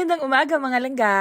Magandang umaga mga langga.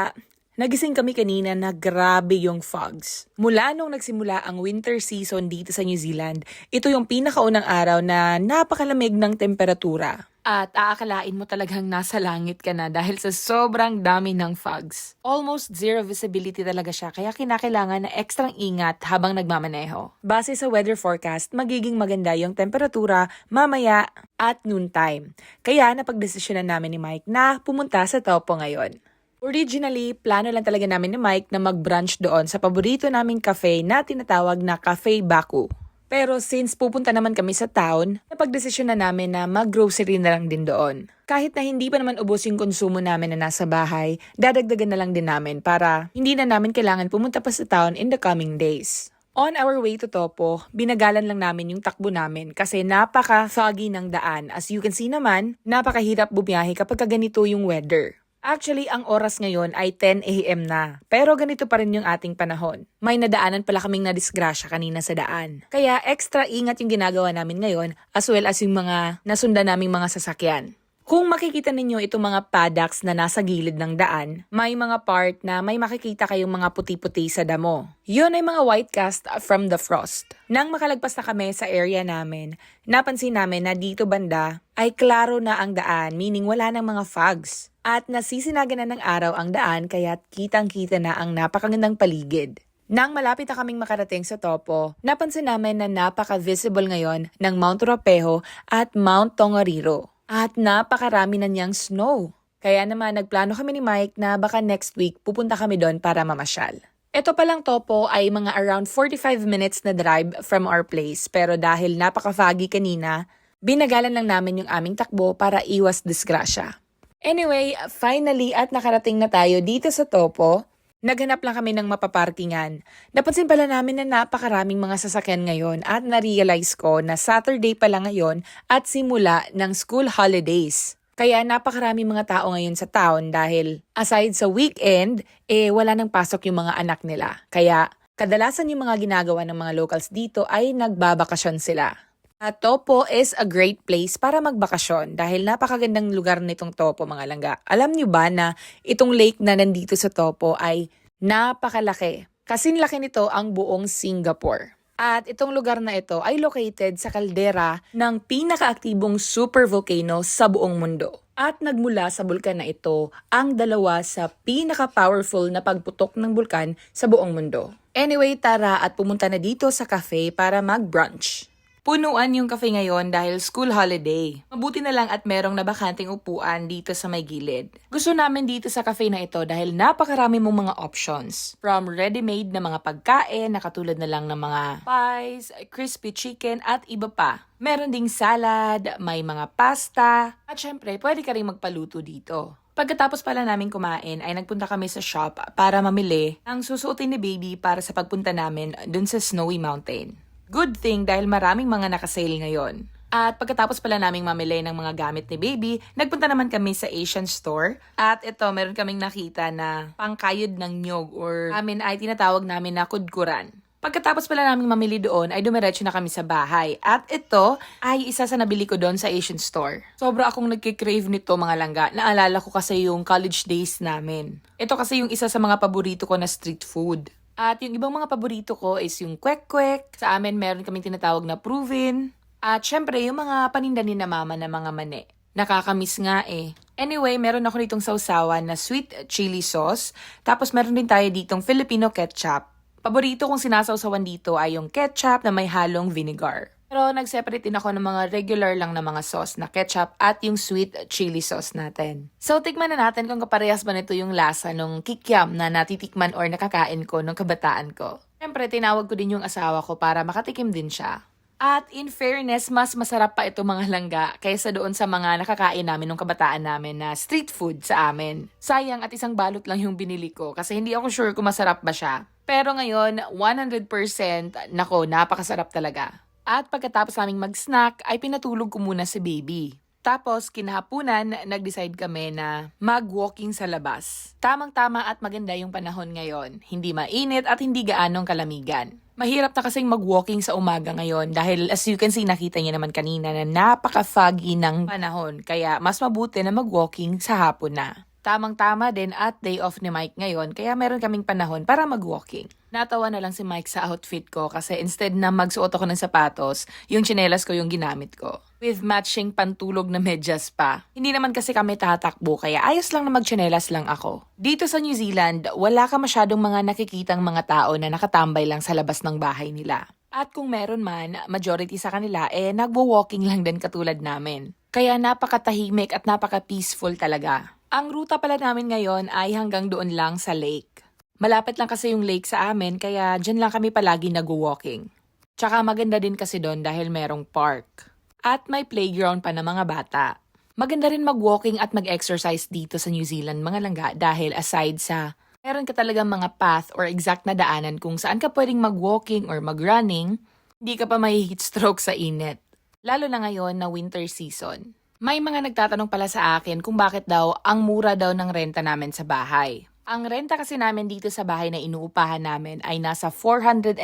Nagising kami kanina na grabe yung fogs. Mula nung nagsimula ang winter season dito sa New Zealand, ito yung pinakaunang araw na napakalamig ng temperatura. At aakalain mo talagang nasa langit ka na dahil sa sobrang dami ng fogs. Almost zero visibility talaga siya kaya kinakailangan na ekstrang ingat habang nagmamaneho. Base sa weather forecast, magiging maganda yung temperatura mamaya at noontime. Kaya napagdesisyonan namin ni Mike na pumunta sa Taupo ngayon. Originally, plano lang talaga namin ni Mike na mag-brunch doon sa paborito naming cafe na tinatawag na Cafe Baku. Pero since pupunta naman kami sa town, napagdesisyon na namin na mag-grocery na lang din doon. Kahit na hindi pa naman ubos yung konsumo namin na nasa bahay, dadagdagan na lang din namin para hindi na namin kailangan pumunta pa sa town in the coming days. On our way to Topo, binagalan lang namin yung takbo namin kasi napaka-foggy ng daan. As you can see naman, napakahirap bumiyahe kapag ganito yung weather. Actually, ang oras ngayon ay 10 a.m. na. Pero ganito pa rin yung ating panahon. May nadaanan pala kaming nadisgrasya kanina sa daan. Kaya extra ingat yung ginagawa namin ngayon as well as yung mga nasundan naming mga sasakyan. Kung makikita ninyo itong mga paddocks na nasa gilid ng daan, may mga part na may makikita kayong mga puti-puti sa damo. Yun ay mga white cast from the frost. Nang makalagpas na kami sa area namin, napansin namin na dito banda ay klaro na ang daan, meaning wala ng mga fogs. At nasisinagan na ng araw ang daan kaya kitang-kita na ang napakagandang paligid. Nang malapit na kaming makarating sa Topo, napansin namin na napaka-visible ngayon ng Mount Ropejo at Mount Tongariro. At napakarami na niyang snow. Kaya naman nagplano kami ni Mike na baka next week pupunta kami doon para mamasyal. Ito palang topo ay mga around 45 minutes na drive from our place pero dahil napaka-foggy kanina, binagalan lang namin yung aming takbo para iwas disgrasya. Anyway, finally at nakarating na tayo dito sa Topo. Naghanap lang kami ng mapaparkingan. Napansin pala namin na napakaraming mga sasakyan ngayon at na-realize ko na Saturday pala ngayon at simula ng school holidays. Kaya napakarami mga tao ngayon sa town dahil aside sa weekend, eh wala nang pasok yung mga anak nila. Kaya kadalasan yung mga ginagawa ng mga locals dito ay nagbabakasyon sila. At Topo is a great place para magbakasyon dahil napakagandang lugar nitong Topo mga langga. Alam niyo ba na itong lake na nandito sa Topo ay napakalaki. Kasing laki nito ang buong Singapore. At itong lugar na ito ay located sa kaldera ng pinakaaktibong supervolcano sa buong mundo. At nagmula sa bulkan na ito ang dalawa sa pinaka-powerful na pagputok ng bulkan sa buong mundo. Anyway, tara at pumunta na dito sa cafe para mag-brunch. Punuan yung cafe ngayon dahil school holiday. Mabuti na lang at merong nabakanting upuan dito sa may gilid. Gusto namin dito sa cafe na ito dahil napakarami mong mga options. From ready-made na mga pagkain na katulad na lang ng mga pies, crispy chicken at iba pa. Meron ding salad, may mga pasta, at syempre pwede ka rin magpaluto dito. Pagkatapos pala namin kumain ay nagpunta kami sa shop para mamili ang susuotin ni baby para sa pagpunta namin dun sa Snowy Mountain. Good thing dahil maraming mga nakasale ngayon. At pagkatapos pala naming mamili ng mga gamit ni baby, nagpunta naman kami sa Asian store. At ito, meron kaming nakita na pangkayod ng nyog or amin ay tinatawag namin na kudkuran. Pagkatapos pala naming mamili doon, ay dumiretso na kami sa bahay. At ito ay isa sa nabili ko doon sa Asian store. Sobra akong nagkikrave nito mga langga. Naalala ko kasi yung college days namin. Ito kasi yung isa sa mga paborito ko na street food. At yung ibang mga paborito ko is yung kwek-kwek. Sa amin, meron kaming tinatawag na proven. At syempre, yung mga paninda ni na mama na mga mani. Nakakamiss nga eh. Anyway, meron ako ditong sausawan na sweet chili sauce. Tapos meron din tayo ditong Filipino ketchup. Paborito kong sinasawsawan dito ay yung ketchup na may halong vinegar. Pero nag-separate din ako ng mga regular lang na mga sauce na ketchup at yung sweet chili sauce natin. So, tikman na natin kung kaparehas ba nito yung lasa nung kikiam na natitikman or nakakain ko nung kabataan ko. Siyempre, tinawag ko din yung asawa ko para makatikim din siya. At in fairness, mas masarap pa ito mga langga kaysa doon sa mga nakakain namin nung kabataan namin na street food sa amin. Sayang at isang balot lang yung binili ko kasi hindi ako sure kung masarap ba siya. Pero ngayon, 100% nako, napakasarap talaga. At pagkatapos naming mag-snack, ay pinatulog ko muna si baby. Tapos, kinahapunan, nag-decide kami na mag-walking sa labas. Tamang-tama at maganda yung panahon ngayon. Hindi mainit at hindi gaanong kalamigan. Mahirap na kasing mag-walking sa umaga ngayon dahil as you can see, nakita niyo naman kanina na napaka-foggy ng panahon. Kaya mas mabuti na mag-walking sa hapon na. Tamang-tama din at day off ni Mike ngayon kaya meron kaming panahon para mag-walking. Natawa na lang si Mike sa outfit ko kasi instead na magsuot ako ng sapatos, yung tsinelas ko yung ginamit ko. With matching pantulog na medyas pa. Hindi naman kasi kami tatakbo kaya ayos lang na magtsinelas lang ako. Dito sa New Zealand, wala ka masyadong mga nakikitang mga tao na nakatambay lang sa labas ng bahay nila. At kung meron man, majority sa kanila eh nagwo-walking lang din katulad namin. Kaya napakatahimik at napaka-peaceful talaga. Ang ruta pala namin ngayon ay hanggang doon lang sa lake. Malapit lang kasi yung lake sa amin kaya dyan lang kami palagi nagwo-walking. Tsaka maganda din kasi doon dahil merong park. At may playground pa ng mga bata. Maganda rin mag-walking at mag-exercise dito sa New Zealand mga langga dahil aside sa meron ka talagang mga path or exact na daanan kung saan ka pwedeng mag-walking or mag-running, hindi ka pa may heat stroke sa init. Lalo na ngayon na winter season. May mga nagtatanong pala sa akin kung bakit daw ang mura daw ng renta namin sa bahay. Ang renta kasi namin dito sa bahay na inuupahan namin ay nasa $490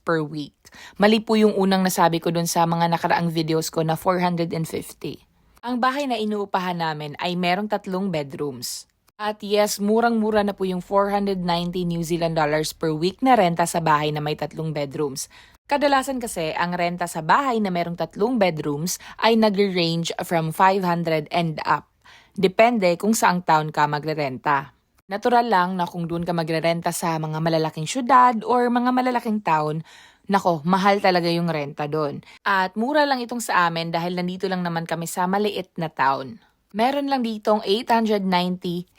per week. Mali po yung unang nasabi ko dun sa mga nakaraang videos ko na 450. Ang bahay na inuupahan namin ay merong tatlong bedrooms. At yes, murang-mura na po yung 490 New Zealand dollars per week na renta sa bahay na may tatlong bedrooms. Kadalasan kasi, ang renta sa bahay na merong tatlong bedrooms ay nagre-range from 500 and up. Depende kung saang town ka magre-renta. Natural lang na kung doon ka magre-renta sa mga malalaking syudad or mga malalaking town, nako, mahal talaga yung renta doon. At mura lang itong sa amin dahil nandito lang naman kami sa maliit na town. Meron lang ditong 890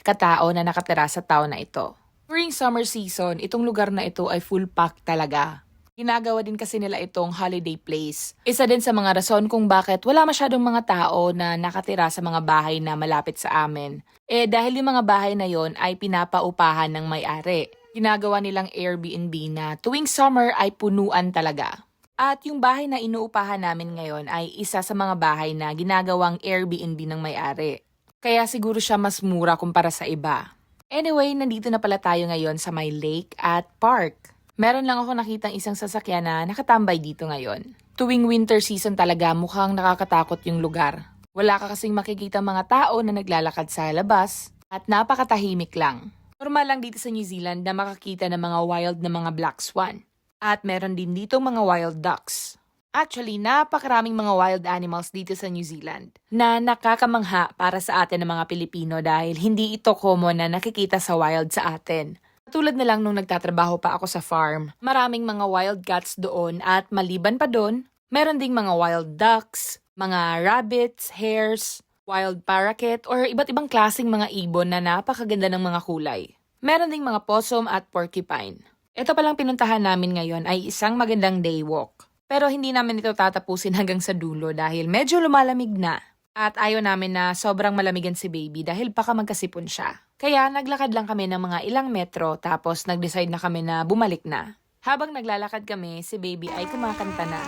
katao na nakatira sa town na ito. During summer season, itong lugar na ito ay full pack talaga. Ginagawa din kasi nila itong holiday place. Isa din sa mga rason kung bakit wala masyadong mga tao na nakatira sa mga bahay na malapit sa amin. Eh dahil yung mga bahay na yon ay pinapaupahan ng may-ari. Ginagawa nilang Airbnb na tuwing summer ay punuan talaga. At yung bahay na inuupahan namin ngayon ay isa sa mga bahay na ginagawang Airbnb ng may-ari. Kaya siguro siya mas mura kumpara sa iba. Anyway, nandito na pala tayo ngayon sa may lake at park. Meron lang ako nakitang isang sasakyan na nakatambay dito ngayon. Tuwing winter season talaga mukhang nakakatakot yung lugar. Wala ka kasing makikita mga tao na naglalakad sa labas at napakatahimik lang. Normal lang dito sa New Zealand na makakita ng mga wild na mga black swan. At meron din dito mga wild ducks. Actually, napakaraming mga wild animals dito sa New Zealand na nakakamangha para sa atin ng mga Pilipino dahil hindi ito common na nakikita sa wild sa atin. Tulad na lang nung nagtatrabaho pa ako sa farm, maraming mga wild cats doon at maliban pa doon, meron ding mga wild ducks, mga rabbits, hares, wild parakeet, or iba't ibang klasing mga ibon na napakaganda ng mga kulay. Meron ding mga possum at porcupine. Ito palang pinuntahan namin ngayon ay isang magandang day walk. Pero hindi namin ito tatapusin hanggang sa dulo dahil medyo lumalamig na. At ayaw namin na sobrang malamigan si baby dahil baka magkasipon siya. Kaya naglakad lang kami ng mga ilang metro tapos nag-decide na kami na bumalik na. Habang naglalakad kami, si baby ay kumakanta na.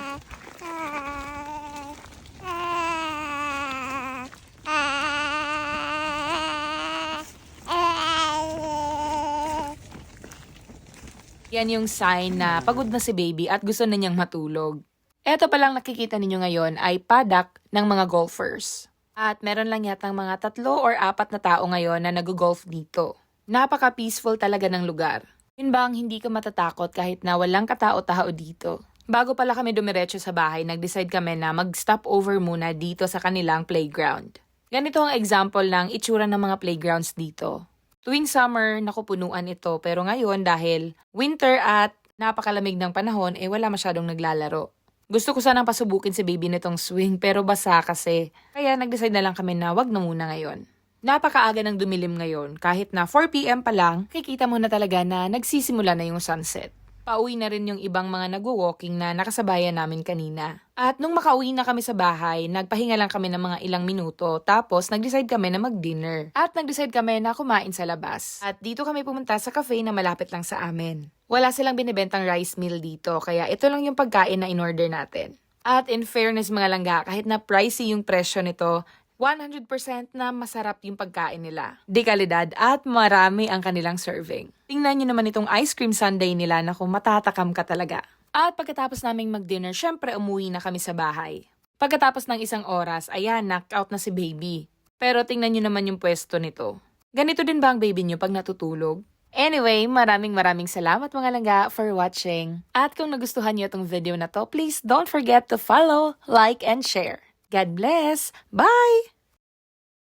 Yan yung sign na pagod na si baby at gusto na niyang matulog. Eto palang nakikita ninyo ngayon ay paddock ng mga golfers. At meron lang yatang mga tatlo or apat na tao ngayon na nag-golf dito. Napaka-peaceful talaga ng lugar. Yun bang hindi ka matatakot kahit na walang katao-tao dito? Bago pala kami dumiretso sa bahay, nag-decide kami na mag-stop over muna dito sa kanilang playground. Ganito ang example ng itsura ng mga playgrounds dito. Tuwing summer, nakupunuan ito pero ngayon dahil winter at napakalamig ng panahon, eh wala masyadong naglalaro. Gusto ko sanang pasubukin si baby nitong swing pero basa kasi. Kaya nag-decide na lang kami na wag na muna ngayon. Napakaaga ng dumilim ngayon. Kahit na 4pm pa lang, kikita mo na talaga na nagsisimula na yung sunset. Pauwi na rin yung ibang mga nagwo-walking na nakasabayan namin kanina. At nung makauwi na kami sa bahay, nagpahinga lang kami ng mga ilang minuto tapos nag-decide kami na mag-dinner. At nag-decide kami na kumain sa labas. At dito kami pumunta sa cafe na malapit lang sa amin. Wala silang binibentang rice meal dito kaya ito lang yung pagkain na in-order natin. At in fairness mga langga, kahit na pricey yung presyo nito, 100% na masarap yung pagkain nila. Di kalidad at marami ang kanilang serving. Tingnan nyo naman itong ice cream sundae nila na kung matatakam ka talaga. At pagkatapos naming mag-dinner, syempre umuwi na kami sa bahay. Pagkatapos ng isang oras, ayan, knock out na si baby. Pero tingnan nyo naman yung pwesto nito. Ganito din ba ang baby nyo pag natutulog? Anyway, maraming maraming salamat mga langga for watching. At kung nagustuhan niyo itong video na to, please don't forget to follow, like, and share. God bless! Bye!